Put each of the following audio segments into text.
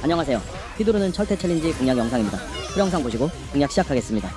안녕하세요. 휘두르는 철퇴 챌린지 공략 영상입니다. 풀 영상 보시고 공략 시작하겠습니다.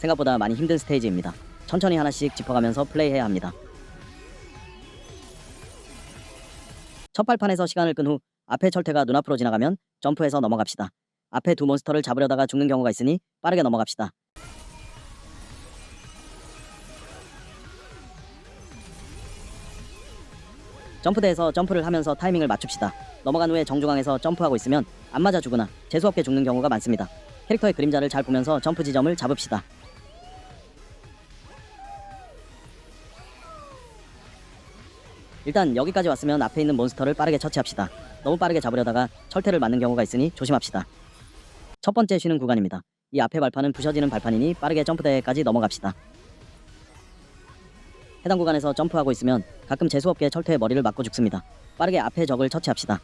생각보다 많이 힘든 스테이지입니다. 천천히 하나씩 짚어가면서 플레이해야 합니다. 첫 발판에서 시간을 끈 후 앞에 철퇴가 눈앞으로 지나가면 점프해서 넘어갑시다. 앞에 두 몬스터를 잡으려다가 죽는 경우가 있으니 빠르게 넘어갑시다. 점프대에서 점프를 하면서 타이밍을 맞춥시다. 넘어간 후에 정중앙에서 점프하고 있으면 안 맞아 주거나 재수없게 죽는 경우가 많습니다. 캐릭터의 그림자를 잘 보면서 점프 지점을 잡읍시다. 일단 여기까지 왔으면 앞에 있는 몬스터를 빠르게 처치합시다. 너무 빠르게 잡으려다가 철퇴를 맞는 경우가 있으니 조심합시다. 첫 번째 쉬는 구간입니다. 이 앞에 발판은 부셔지는 발판이니 빠르게 점프대까지 넘어갑시다. 해당 구간에서 점프하고 있으면 가끔 재수없게 철퇴의 머리를 맞고 죽습니다. 빠르게 앞에 적을 처치합시다.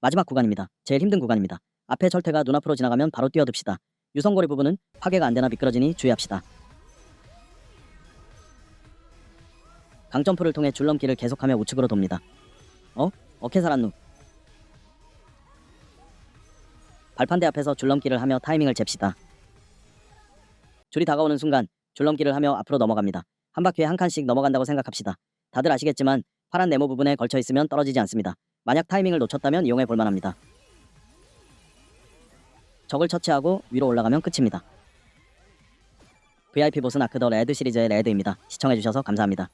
마지막 구간입니다. 제일 힘든 구간입니다. 앞에 철퇴가 눈앞으로 지나가면 바로 뛰어듭시다. 유성고리 부분은 파괴가 안되나 미끄러지니 주의합시다. 강점프를 통해 줄넘기를 계속하며 우측으로 돕니다. 어? 어케사란누. 발판대 앞에서 줄넘기를 하며 타이밍을 잽시다. 줄이 다가오는 순간 줄넘기를 하며 앞으로 넘어갑니다. 한 바퀴에 한 칸씩 넘어간다고 생각합시다. 다들 아시겠지만 파란 네모 부분에 걸쳐 있으면 떨어지지 않습니다. 만약 타이밍을 놓쳤다면 이용해 볼 만합니다. 적을 처치하고 위로 올라가면 끝입니다. VIP 보스는 아크 더 레드 시리즈의 레드입니다. 시청해주셔서 감사합니다.